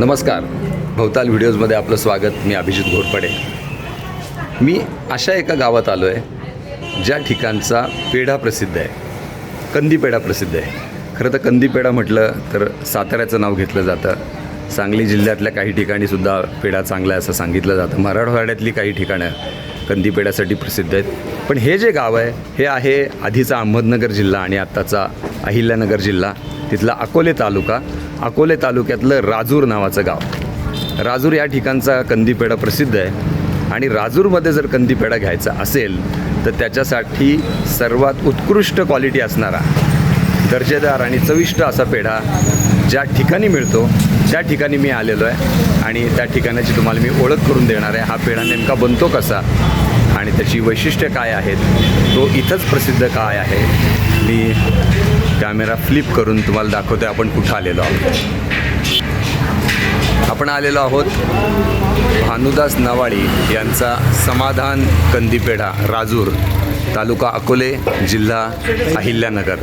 नमस्कार. भवताल व्हिडिओजमध्ये आपलं स्वागत. मी अभिजित घोरपडे. मी अशा एका गावात आलो आहे ज्या ठिकाणचा पेढा प्रसिद्ध आहे. कंदी पेढा प्रसिद्ध आहे. खरं तर कंदी पेढा म्हटलं तर साताऱ्याचं नाव घेतलं जातं. सांगली जिल्ह्यातल्या काही ठिकाणीसुद्धा पेढा चांगला आहे असं सांगितलं जातं. मराठवाड्यातली काही ठिकाणं कंदी पेढ्यासाठी प्रसिद्ध आहेत. पण हे जे गाव आहे हे आहे आधीचा अहमदनगर जिल्हा आणि आत्ताचा अहिल्यानगर जिल्हा. तिथला अकोले तालुका अकोले तालुक्यातलं राजूर नावाचं गाव. राजूर या ठिकाणचा कंदीपेढा प्रसिद्ध आहे. आणि राजूरमध्ये जर कंदीपेढा घ्यायचा असेल तर त्याच्यासाठी सर्वात उत्कृष्ट क्वालिटी असणारा दर्जेदार आणि चविष्ट असा पेढा ज्या ठिकाणी मिळतो त्या ठिकाणी मी आलेलो आहे. आणि त्या ठिकाणाची तुम्हाला मी ओळख करून देणार आहे. हा पेढा नेमका बनतो कसा आणि त्याची वैशिष्ट्य काय आहेत तो इथंच प्रसिद्ध काय आहे मी कॅमेरा फ्लिप करून तुम्हाला दाखवतोय आपण कुठं आलेलो आहोत. आपण आलेलो आहोत भानुदास नवाळी यांचा समाधान कंदीपेढा राजूर तालुका अकोले जिल्हा अहिल्यानगर.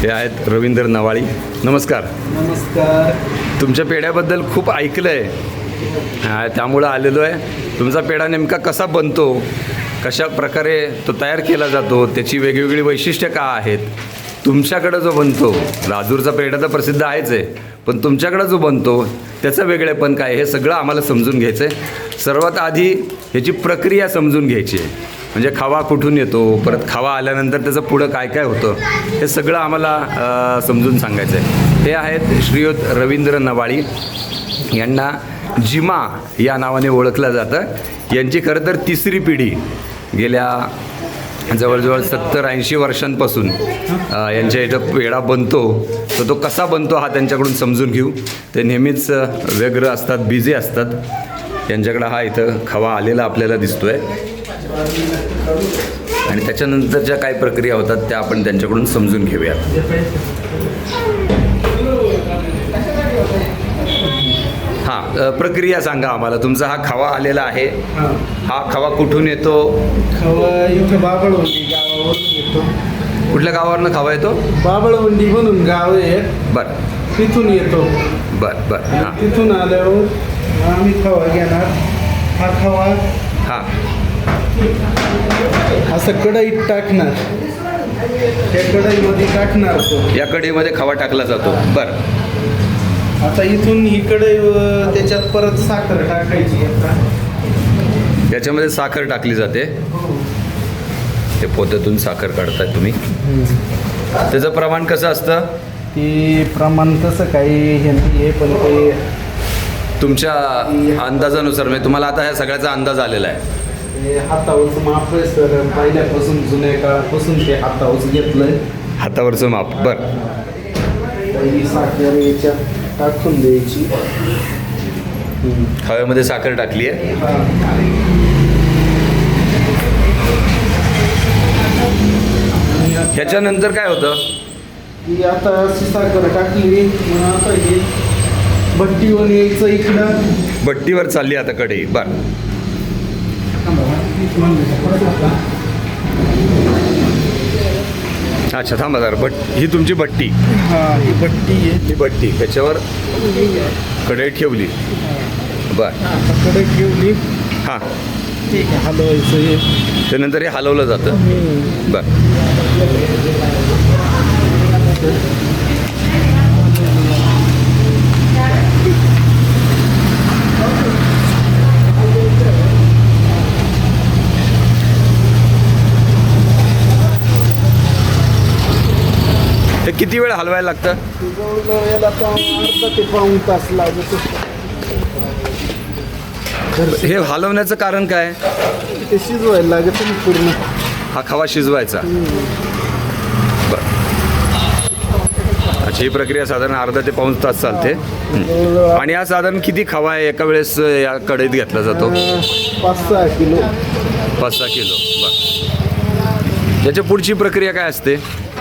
हे आहेत रवींद्र नवाळी नमस्कार. नमस्कार. तुमच्या पेढ्याबद्दल खूप ऐकलं आहे त्यामुळं आलेलो आहे. तुमचा पेढा नेमका कसा बनतो? कशा प्रकारे तो तयार केला जातो त्याची वेगवेगळी वैशिष्ट्य का आहेत तुमच्याकडं जो बनतो राजूरचा पेढा तर प्रसिद्ध आहेच आहे पण तुमच्याकडं जो बनतो त्याचं वेगळेपण काय हे सगळं आम्हाला समजून घ्यायचं आहे सर्वात आधी ह्याची प्रक्रिया समजून घ्यायची आहे. म्हणजे खावा कुठून येतो परत खावा आल्यानंतर त्याचं पुढं काय काय होतं हे सगळं आम्हाला समजून सांगायचं आहे हे आहेत श्रीयुत रवींद्र नवाळी यांना जिमा या नावाने ओळखलं जातं. यांची खरं तर तिसरी पिढी गेल्या जवळजवळ सत्तर ऐंशी वर्षांपासून यांच्या इथं पेढा बनतो. तर तो कसा बनतो हा त्यांच्याकडून समजून घेऊ. ते नेहमीच व्यग्र असतात बिझी असतात. यांच्याकडं हा इथं खवा आलेला आपल्याला दिसतो आहे आणि त्याच्यानंतरच्या काय प्रक्रिया होतात त्या आपण त्यांच्याकडून समजून घेऊयात हां अ, प्रक्रिया सांगा आम्हाला. तुमचा हा खवा आलेला आहे. हां. हा खवा कुठून येतो? खवा इथं बाबळवंडी गावावरून येतो. कुठल्या गावावरनं खवा येतो? बाबळवंडी म्हणून गाव आहे. बरं. तिथून येतो. बरं बरं. हां. आणि तिथून आल्यावर आम्ही खवा घेणार. हा खवा हां. असं कढईत टाकणार. त्या कढईमध्ये टाकणार तो. या कढईमध्ये खवा टाकला जातो. बरं. आता इथून अं, त्याच्यात परत साखर टाकायची आता याच्यामध्ये साखर टाकली जाते. ते पोत्यातून साखर काढताय तुम्ही. त्याचं प्रमाण कसं असतं? ती प्रमाण तसं काही हे नाही आहे पण ते तुमच्या अंदाजानुसार म्हणजे तुम्हाला आता ह्या सगळ्याचा अंदाज आलेला आहे. हातावरचं माप आहे सर. पहिल्यापासून जुन्या काळापासून ते हातावरच घेतलंय. हातावरचं माप. बरं. साखर याच्यात टाकून द्यायची. हम्म. खव्यामध्ये साखर टाकली आहे. ह्याच्यानंतर काय होतं? ही आता अशी साखर टाकली मग आता हे भट्टीवर यायचं इकडं. भट्टीवर चालली आता कढई. बरं. अच्छा थांबा जरा भट ही तुमची भट्टी हा ही भट्टी आहे. ही भट्टी त्याच्यावर कढई ठेवली. बरं. कडे ठेवली. हां. ठीक आहे हलवायचं हे. त्यानंतर हे हलवलं जातं. बरं. ते किती वेळ हलवायला लागतं? जवळजवळ याला आता अर्धा ते पाऊण तास लागत असतो. हे हलवण्याचं कारण काय? ते शिजवायला लागत ना पूर्ण. हा खवा शिजवायचा. बरं. अच्छा ही प्रक्रिया साधारण अर्धा ते पाऊण तास चालते. जवळजवळ आणि हा साधारण किती खवा आहे? एका वेळेस या कढईत घेतला जातो? अं, पाच सहा किलो. पाच सहा किलो. बरं. त्याच्या पुढची प्रक्रिया काय असते?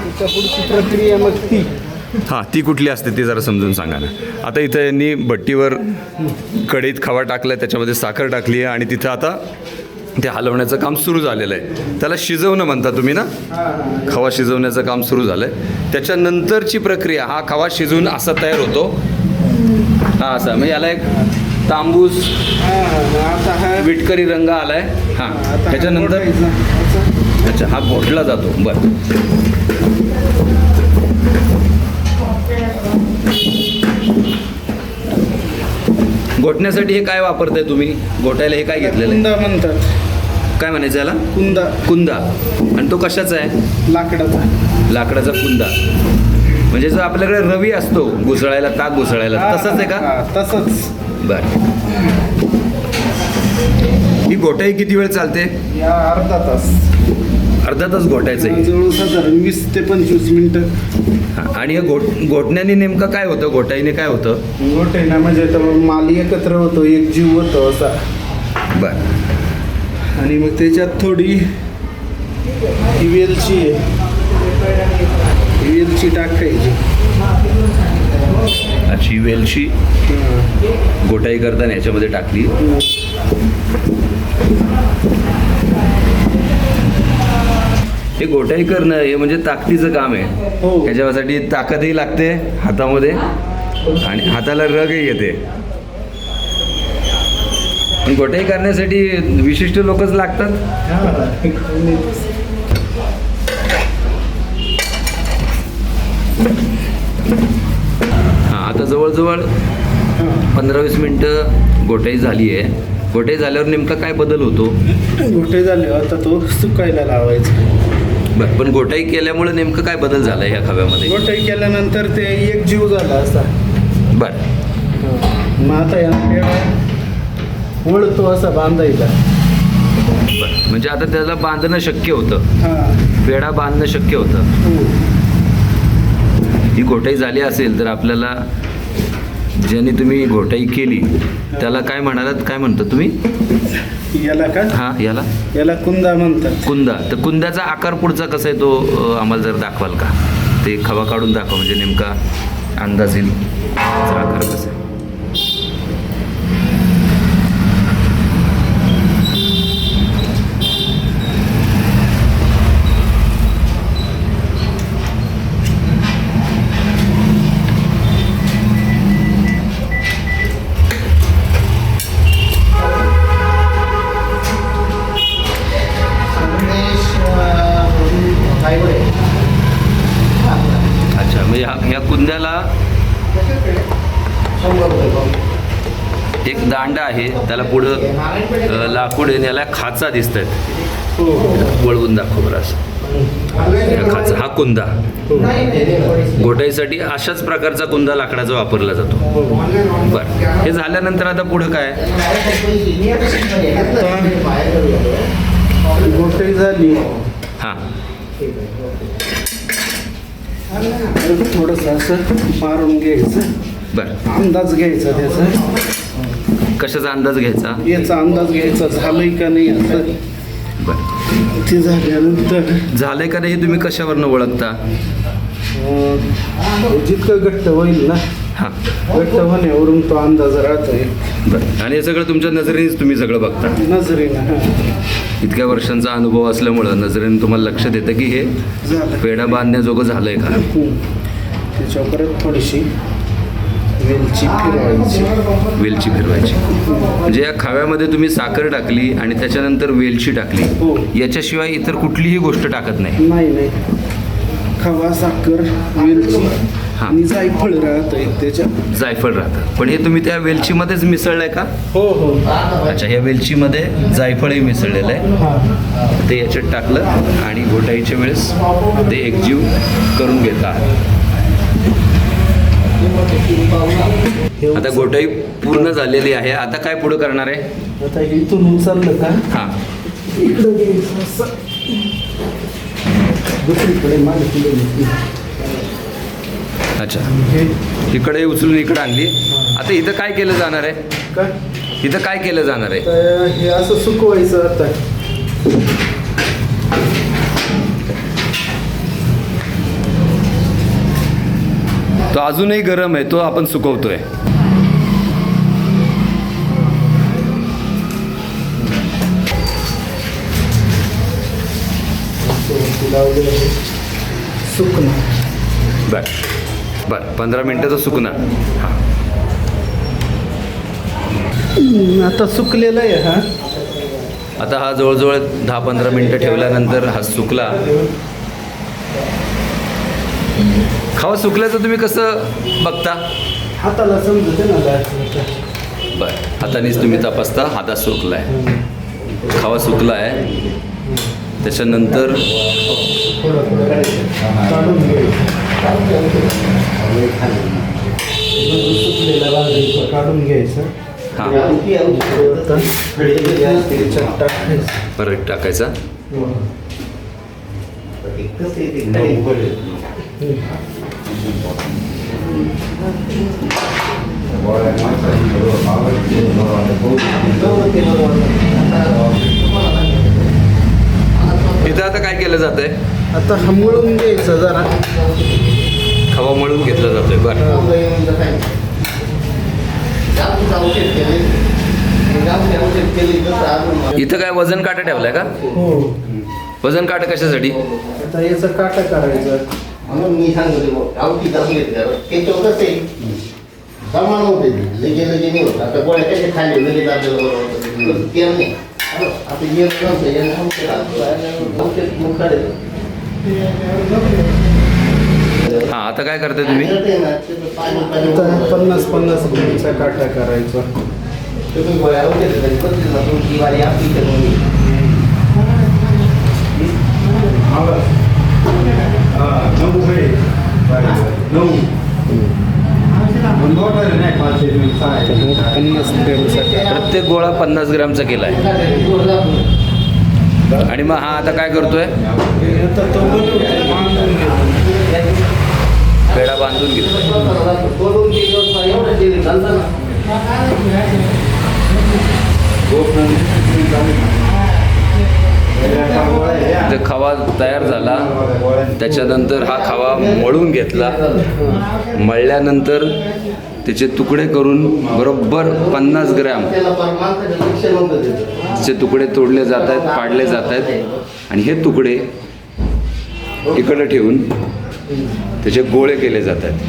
त्याच्या पुढची प्रक्रिया मग ती. हां ती कुठली असते ती जरा समजून सांगा ना. आता इथं यांनी भट्टीवर कढईत खवा टाकला त्याच्यामध्ये साखर टाकली आहे आणि तिथं आता ते हलवण्याचं काम सुरू झालेलं आहे. त्याला शिजवणं म्हणता तुम्ही ना? हा हा खवा शिजवण्याचं काम सुरू झालं आहे त्याच्यानंतरची प्रक्रिया हा खवा शिजवून असा तयार होतो. हा असा. म्हणजे याला एक तांबूस हा, हा, हा विटकरी रंग आलाय. हां. आता हा त्याच्यानंतर. अच्छा हा घोटला जातो. बरं. घोटण्यासाठी हे काय वापरताय तुम्ही? घोटायला हे काय घेतलेलं कुंदा म्हणतात. काय म्हणायचं याला? कुंदा. कुंदा. आणि तो कशाचा आहे? लाकडाचा. लाकडाचा कुंदा. म्हणजे जो आपल्याकडे रवी असतो घुसळायला ताक घुसळायला? तसंच आहे का? हा, तसंच. बरं. ही घोटाई किती वेळ चालते? या अर्धा तास. अर्धा तास घोटायचं आहे. जवळ साधारण वीस ते पंचवीस मिनिटं. हां, आणि हे घोट घोटण्याने नेमकं काय होतं? घोटाईने काय होतं? गोटे ना म्हणजे तर माल एकत्र होतो एक जीव होतो असा. बरं. आणि मग त्याच्यात थोडी ही वेलची आहे. ही वेलची टाकायची अशी वेलची हा. घोटाई करताना याच्यामध्ये टाकली. हे घोटाई करणं हे म्हणजे ताकदीचं काम आहे. हो. ह्याच्यासाठी ताकदही लागते हातामध्ये आणि हाताला रगही येते. पण घोटाई करण्यासाठी विशिष्ट लोकच लागतात. हा. हां आता जवळजवळ पंधरा वीस मिनटं घोटाई झाली आहे. घोटाई झाल्यावर नेमका काय बदल होतो? गोटे झाले आता तो सुकायला लावायचा. बरं पण घोटाई केल्यामुळे नेमकं काय बदल झाला ह्या खव्यामध्ये? गोटे केल्यानंतर ते एक जीव झाला असा. बरं. मग आता या पेढा असा बांधायचा बरं म्हणजे आता त्याला बांधणं शक्य होतं. हा. पेढा बांधणं शक्य होतं. हो. ही घोटाई झाली असेल तर आपल्याला ज्याने तुम्ही घोटाई केली त्याला काय म्हणालात? काय म्हणता तुम्ही? याला का? हां याला? याला कुंदा म्हणतात. कुंदा. तर कुंद्याचा आकार पुढचा कसा आहे तो अ, आम्हाला जर दाखवाल का? ते खवा काढून दाखवा म्हणजे नेमका अंदाज येईल. त्याचा आकार कसा आहे? त्याला पुढं लाकूड आहे आणि याला खाचा दिसत आहेत हो वळवून दाखव बरं असं. खाचा हा कुंदा. घोटाईसाठी अशाच प्रकारचा कुंदा लाकडाचा वापरला जातो. बरं. हे झाल्यानंतर आता पुढं काय? गोटे झाली. हां. थोडस असं मारून घ्यायचं. बरं. अंदाज घ्यायचा त्याचा. कशाचा अंदाज घ्यायचा? याचा अंदाज घ्यायचा झालंय का नाही असं ते झाल्यानंतर झालंय का नाही हे तुम्ही कशावरनं ओळखता? अं, जितकं घट्ट होईल ना हां. घट्ट होण्यावरून तो अंदाज राहतोय. बरं. आणि हे सगळं तुमच्या नजरेनेच तुम्ही सगळं बघता? नजरेनं हा. इतक्या वर्षांचा अनुभव असल्यामुळं नजरेने तुम्हाला लक्षात येतं की हे झालं. पेढा बांधण्याजोगं झालं आहे का? हम्म. त्याच्यावर परत थोडीशी वेलची फिरवायची. वेलची फिरवायची. म्हणजे या खाव्यामध्ये तुम्ही साखर टाकली आणि त्याच्यानंतर वेलची टाकली. हो. याच्याशिवाय इतर कुठलीही गोष्ट टाकत नाही. नाही नाही. खवा साखर वेलची. हा. आणि जायफळ राहतंय त्याच्यात. जायफळ राहतं. पण हे तुम्ही त्या वेलचीमध्येच मिसळलंय का? हो हो. अच्छा ह्या वेलचीमध्ये जायफळही मिसळलेलं आहे. ते याच्यात टाकलं आणि घोटाईच्या वेळेस ते एकजीव करून घेतात. आता घोटाई पूर्ण झालेली आहे. आता काय पुढं करणार आहे? आता इथून उचललं का? हां. इकडं घ्यायचं असं दुसरीकडे मागे. अच्छा. हे इकडे उचलून इकडे आणली. आता इथं काय केलं जाणार आहे? का इथं काय केलं जाणार आहे? तर हे असं सुकवायचं आता. तो अजूनही गरम आहे तो आपण सुकवतोय. बर. बर पंधरा मिनटाचं सुकणं. हां. आता सुकलेलं आहे हा. आता हा जवळजवळ दहा पंधरा मिनटं ठेवल्यानंतर हा सुकला. खावा सुकल्याचं तुम्ही कसं बघता? हाताला समजते ना. बरं. हातानेच तुम्ही तपासता हातात सुकला आहे. खावा सुकला आहे त्याच्यानंतर काढून घ्यायचं हां. परत टाकायचा इथं आता काय केलं जातंय? आता हा मळून घ्यायचं जरा. खवा मळून घेतला जातोय बरं. इथं काय वजन काटा ठेवलाय का? हो. वजन काटा कशासाठी? आता याचं काटा करायचं म्हणून मी सांगतो गावठी जाऊन घेतलं ते चौकस आहे समान होते लगे लगे नाही होत आता गोळ्या कशा खाल्ले लगेच आपल्याला बरोबर होतं. ते नाही आता नव्हतं. औषध मग काढायचं. हां आता काय करताय तुम्ही ते पन्नास पन्नास ग्रॅमचा काटा करायचा तुम्ही गोळ्या औषध नऊ बसले नऊ पन्नास प्रत्येक गोळा पन्नास ग्रॅमचा केला आहे आणि मग हा आता काय करतोय? पेढा बांधून घेतो तर खवा तयार झाला त्याच्यानंतर हा खवा मळून घेतला. मळल्यानंतर त्याचे तुकडे करून बरोबर पन्नास ग्रॅम त्याचे तुकडे तोडले जात आहेत पाडले जात आहेत. आणि हे तुकडे इकडे ठेवून त्याचे गोळे केले जात आहेत.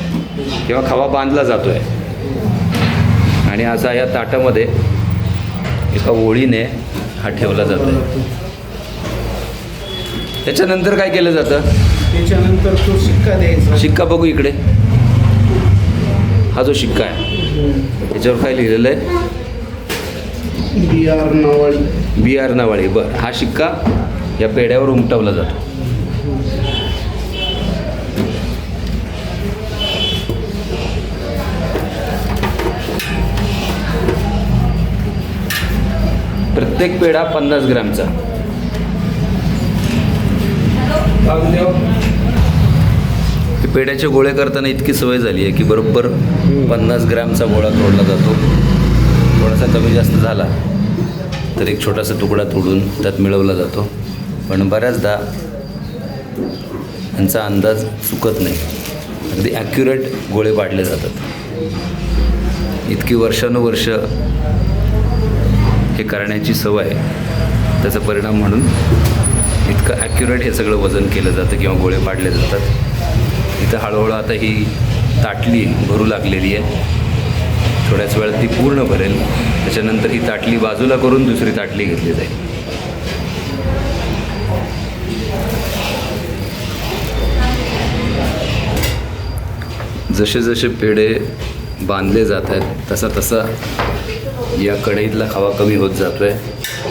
किंवा खवा बांधला जातो आहे आणि असा या ताटामध्ये एका ओळीने हा ठेवला जातो आहे त्याच्यानंतर काय केलं जातं? त्याच्यानंतर तो शिक्का द्यायचा. शिक्का बघू इकडे. हा जो शिक्का आहे. त्याच्यावर काय लिहिलेलं आहे? बिहार नवाळी. बी आर नावाळे. बरं. हा शिक्का या पेढ्यावर उमटवला जातो. प्रत्येक पेढा पन्नास ग्रॅमचा. हे पेढ्याचे गोळे करताना इतकी सवय झाली आहे की बरोबर पन्नास ग्रॅमचा गोळा तोडला जातो. थोडासा कमी जास्त झाला तर एक छोटासा तुकडा तोडून त्यात मिळवला जातो. पण बऱ्याचदा यांचा अंदाज चुकत नाही. अगदी ॲक्युरेट गोळे पाडले जातात. इतकी वर्षानुवर्ष हे करण्याची सवय त्याचा परिणाम म्हणून इतकं ॲक्युरेट हे सगळं वजन केलं जातं किंवा गोळे पाडले जातात. इथं हळूहळू आता ही ताटली भरू लागलेली आहे. थोड्याच वेळात ती पूर्ण भरेल. त्याच्यानंतर ही ताटली बाजूला करून दुसरी ताटली घेतली जाईल. जसे जसे पेढे बांधले जात आहेत तसा तसा या कढईतला खावा कमी होत जातो आहे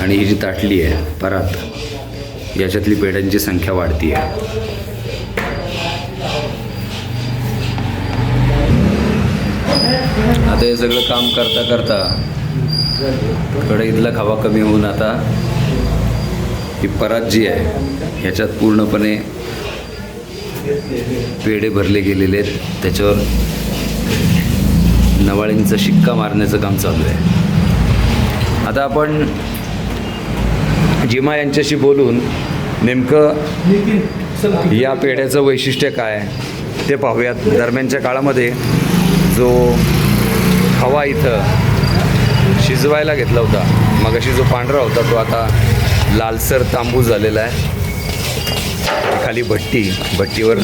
आणि ही जी ताटली आहे परात याच्यातली पेढ्यांची संख्या वाढती आहे आता हे सगळं काम करता करता कढईतला खावा कमी होऊन आता ही परात जी आहे ह्याच्यात पूर्णपणे पेढे भरले गेलेले आहेत. त्याच्यावर नवाळींचा शिक्का मारण्याचं काम चालू आहे. आता आपण जिमा यांच्याशी बोलून नेमकं या पेढ्याचं वैशिष्ट्य काय ते पाहूयात. दरम्यानच्या काळामध्ये जो हवा इथं शिजवायला घेतला होता मगाशी जो पांढरा होता तो आता लालसर तांबू झालेला आहे. खाली भट्टी भट्टीवर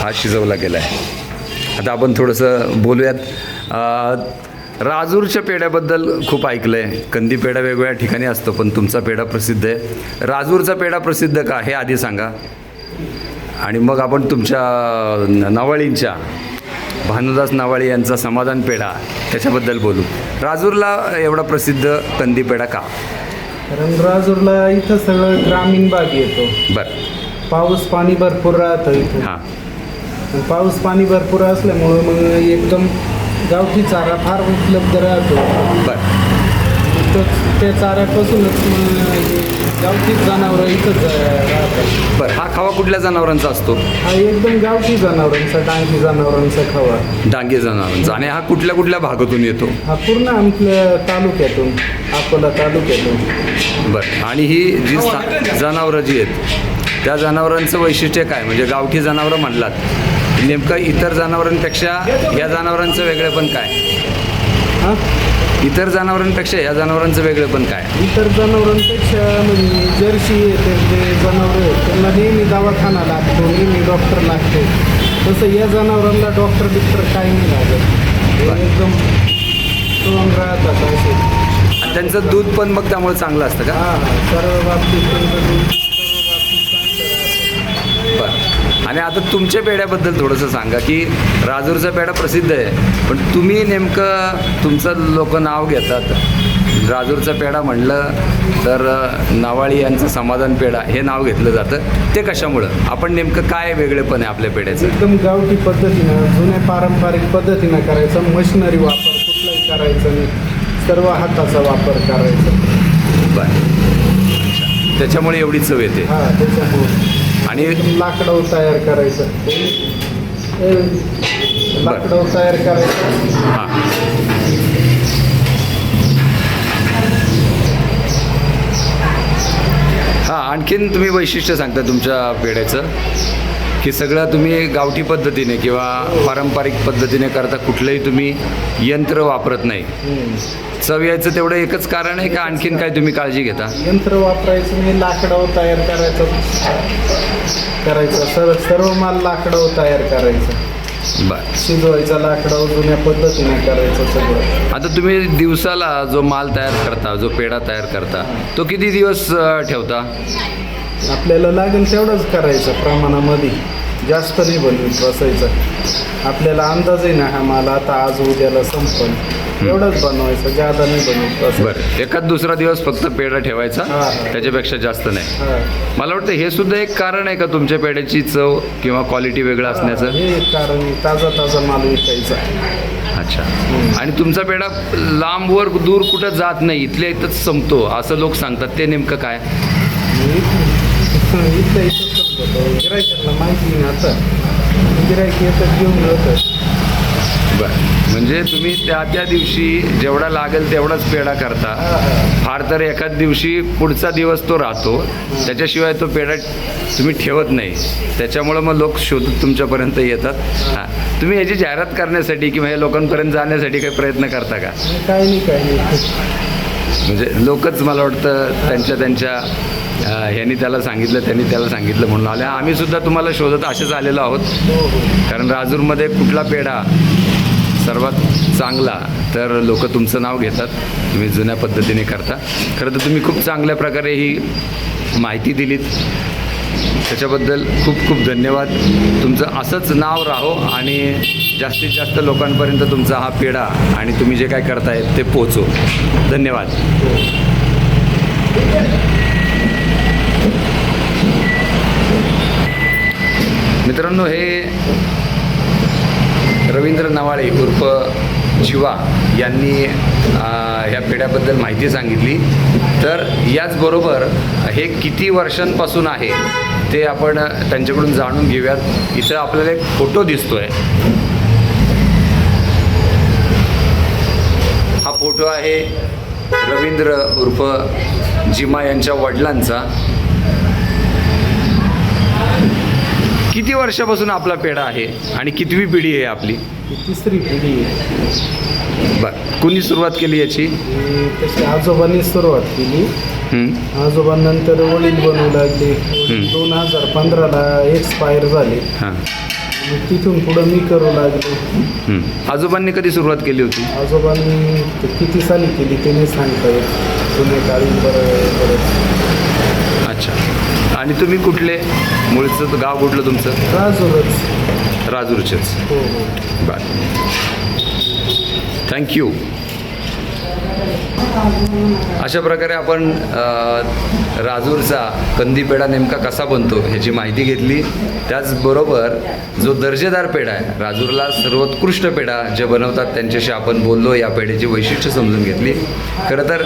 हा शिजवला गेला आहे. आता आपण थोडंसं बोलूयात. राजूरच्या पेढ्याबद्दल खूप ऐकलं आहे कंदी पेढा वेगवेगळ्या ठिकाणी असतो पण तुमचा पेढा प्रसिद्ध आहे. राजूरचा पेढा प्रसिद्ध का हे आधी सांगा. आणि मग आपण तुमच्या नवाळींच्या भानुदास नवाळी यांचा समाधान पेढा त्याच्याबद्दल बोलू. राजूरला एवढा प्रसिद्ध कंदी पेढा का? कारण राजूरला इथं सगळं ग्रामीण भाग येतो. बरं. पाऊस पाणी भरपूर राहतं इथं. हां. पाऊस पाणी भरपूर असल्यामुळं मग एकदम गावठी चारा फार उपलब्ध राहतो. बरं. त्या चाऱ्यापासूनच हे गावठी जनावरं इथंच राहतात. बरं हा खावा कुठल्या जनावरांचा असतो? हा एकदम गावठी जनावरांचा डांगी जनावरांचा खवा. डांगे जनावरांचा. आणि हा कुठल्या कुठल्या भागातून येतो? हा पूर्ण आमच्या तालुक्यातून अकोला तालुक्यातून. बरं आणि ही जी सा- जनावरं जी आहेत त्या जनावरांचं वैशिष्ट्य काय? म्हणजे गावठी जनावरं म्हणलात. नेमकं इतर जनावरांपेक्षा या जनावरांचं वेगळेपण काय? हा? इतर जनावरांपेक्षा या जनावरांचं वेगळेपण काय? इतर जनावरांपेक्षा म्हणजे जर्सी येते जे जनावरं आहेत त्यांना नेहमी दवाखाना लागतो नेहमी डॉक्टर लागतो. तसं या जनावरांना डॉक्टर बिक्टर काही नाही लागत. एकदम स्ट्रॉंग राहतात असे. आणि त्यांचं दूध पण मग त्यामुळे चांगलं असतं का? हा हा सर्व बाबतीत त्यांचं दूध सर्व बाबतीत चांगलं राहतं बरं. आणि आता तुमच्या पेढ्याबद्दल थोडंसं सांगा की राजूरचा पेढा प्रसिद्ध आहे पण तुम्ही नेमकं तुमचं लोक नाव घेतात. राजूरचा पेढा म्हणलं तर नवाळी यांचं समाधान पेढा हे नाव घेतलं जातं. ते कशामुळं? आपण नेमकं काय वेगळेपण आहे आपल्या पेढ्याचं? एकदम गावठी पद्धतीनं जुन्या पारंपरिक पद्धतीनं करायचं मशिनरी वापर कुठलाही करायचं नाही. सर्व हाताचा वापर करायचा. बरं. त्याच्यामुळे एवढी चव येते. हा त्याच्यामुळे. आणि लाकडावर तयार करायचं. लाकडावर तयार करायचं. हां. हां आणखीन तुम्ही वैशिष्ट्य सांगता तुमच्या पेढ्याचं? की सगळं तुम्ही गावठी पद्धतीने किंवा पारंपरिक पद्धतीने करता कुठलंही तुम्ही यंत्र वापरत नाही. चव यायचं तेवढं एकच कारण आहे का आणखीन काय तुम्ही काळजी घेता? यंत्र वापरायचं नाही लाकडावर तयार करायचं. करायचं. सर्व सर्व माल लाकडावर तयार करायचं. बरं. शिजवायचा लाकडावर जुन्या पद्धतीने करायचं सगळं. आता तुम्ही दिवसाला जो माल तयार करता जो पेढा तयार करता तो किती दिवस अं, ठेवता? आपल्याला लागेल तेवढंच करायचं प्रमाणामध्ये. जास्त नाही बनवत बसायचं. आपल्याला अंदाज आहे ना हा माल आता आज उद्याला संपल. एवढंच बनवायचं जादा नाही बनवत बसायचं. बरं एखाद दुसरा दिवस फक्त पेढा ठेवायचा हां, हां. त्याच्यापेक्षा जास्त नाही. हा. मला वाटतं हे सुद्धा एक कारण आहे का तुमच्या पेढ्याची चव किंवा क्वालिटी वेगळं असण्याचं? हे एक कारण आहे. ताजा ताजा माल विकायचा. अच्छा. आणि तुमचा पेढा लांबवर दूर कुठं जात नाही इथल्या इथंच संपतो असं लोक सांगतात. ते नेमकं काय? इथं गिरायकांना माहिती गिरायक येतात घेऊन जातात बरं. म्हणजे तुम्ही त्या त्या दिवशी जेवढा लागेल तेवढाच पेढा करता. फार तर एखाद दिवशी पुढचा दिवस तो राहतो. त्याच्याशिवाय तो पेढा तुम्ही ठेवत नाही. त्याच्यामुळं मग लोक शोधत तुमच्यापर्यंत येतात. हां. तुम्ही याची जाहिरात करण्यासाठी किंवा हे लोकांपर्यंत जाण्यासाठी काही प्रयत्न करता का? काही नाही काही म्हणजे लोकच मला वाटतं त्यांच्या त्यांच्या ह्यांनी त्याला सांगितलं त्यांनी त्याला सांगितलं म्हणून. आले आम्ही सुद्धा तुम्हाला शोधत असेच आलेलो आहोत. हो कारण राजूरमध्ये कुठला पेढा सर्वात चांगला तर लोक तुमचं नाव घेतात. तुम्ही जुन्या पद्धतीने करता. खरं तर तुम्ही खूप चांगल्या प्रकारे ही माहिती दिलीत. त्याच्याबद्दल खूप खूप धन्यवाद. तुमचं असंच नाव राहो आणि जास्तीत जास्त लोकांपर्यंत तुमचा हा पेढा आणि तुम्ही जे काय करताय ते पोचो धन्यवाद. मित्रांनो हे रवींद्र नवाळे उर्फ जीवा यांनी ह्या पेढ्याबद्दल माहिती सांगितली. तर याचबरोबर हे किती वर्षांपासून आहे ते आपण त्यांच्याकडून जाणून घेऊयात. इथं आपल्याला एक फोटो दिसतो आहे हा फोटो आहे रवींद्र उर्फ जिमा यांच्या वडिलांचा. किती वर्षापासून आपला पेढा आहे आणि कितवी पिढी आहे आपली? तिसरी पिढी आहे. बरं. कुणी सुरुवात केली याची? तशी आजोबांनी सुरुवात केली. आजोबांनंतर वडील बनवू लागले. दोन हजार पंधराला एक्सपायर झाले. हां. तिथून पुढं मी करू लागलो. हं. आजोबांनी कधी सुरुवात केली होती? आजोबांनी किती साली केली ते नाही सांगता येत. जुन्या काळी बरं. आणि तुम्ही कुठले? मूळचं गाव कुठलं तुमचं? राजूरच. राजूरचेच. हो हो. बरं थँक्यू अशा प्रकारे आपण राजूरचा कंदी पेढा नेमका कसा बनतो ह्याची माहिती घेतली. त्याचबरोबर जो दर्जेदार पेढा आहे राजूरला सर्वोत्कृष्ट पेढा जे बनवतात त्यांच्याशी आपण बोललो या पेढ्याची वैशिष्ट्य समजून घेतली. खरं तर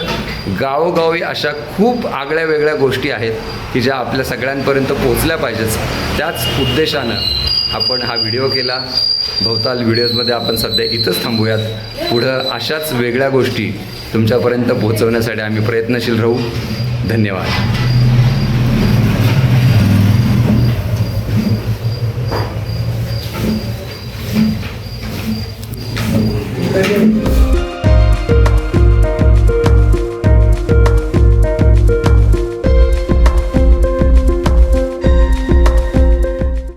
गावोगावी अशा खूप आगळ्या वेगळ्या गोष्टी आहेत की ज्या आपल्या सगळ्यांपर्यंत पोहोचल्या पाहिजेत. त्याच उद्देशानं आपण हा व्हिडिओ केला. भवताल व्हिडिओजमध्ये आपण सध्या इथंच थांबूयात. पुढं अशाच वेगळ्या गोष्टी तुमच्यापर्यंत पोहोचवण्यासाठी आम्ही प्रयत्नशील राहू. धन्यवाद.